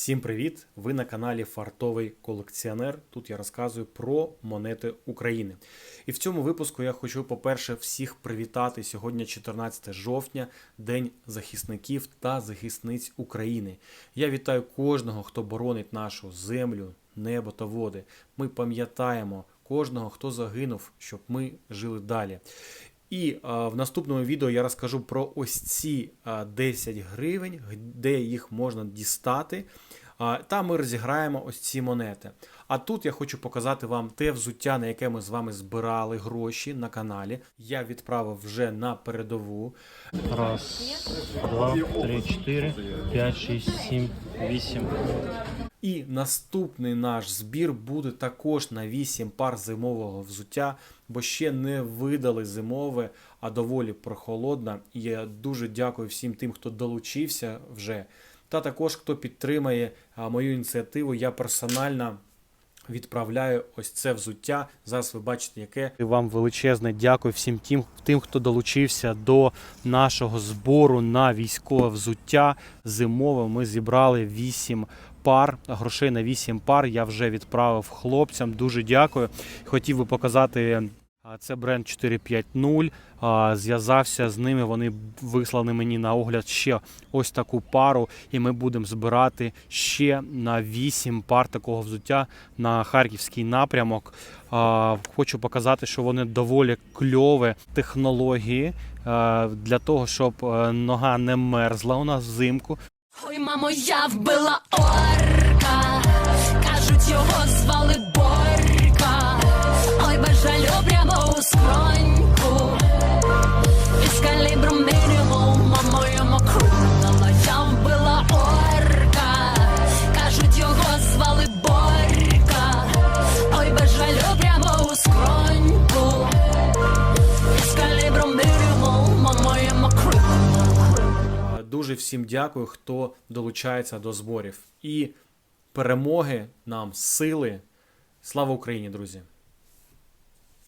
Всім привіт! Ви на каналі Фартовий колекціонер. Тут я розказую про монети України. І в цьому випуску я хочу, по-перше, всіх привітати. Сьогодні 14 жовтня, День захисників та захисниць України. Я вітаю кожного, хто боронить нашу землю, небо та води. Ми пам'ятаємо кожного, хто загинув, щоб ми жили далі. І а, в наступному відео я розкажу про ось ці а, 10 гривень, де їх можна дістати. А, Та ми розіграємо ось ці монети. А тут я хочу показати вам те взуття, на яке ми з вами збирали гроші на каналі. Я відправив вже на передову. Раз, два, три, чотири, п'ять, шість, сім, вісім. І наступний наш збір буде також на 8 пар зимового взуття, бо ще не видали зимове, а доволі прохолодно. І я дуже дякую всім тим, хто долучився вже. Та також хто підтримає мою ініціативу. Я персонально відправляю ось це взуття. Зараз ви бачите, яке. Вам величезне дякую всім тим, тим, хто долучився до нашого збору на військове взуття. Зимове ми зібрали 8 пар, грошей на 8 пар. Я вже відправив хлопцям. Дуже дякую. Хотів би показати. Це бренд 450. а, Зв'язався з ними. Вони вислали мені на огляд ще ось таку пару, і ми будемо збирати ще на 8 пар такого взуття на харківський напрямок. Хочу показати, що вони доволі кльові технології для того, щоб е, нога не мерзла у нас взимку. Ой, мамо, я вбила орка. Всім дякую, хто долучається до зборів. І перемоги нам, сили. Слава Україні, друзі!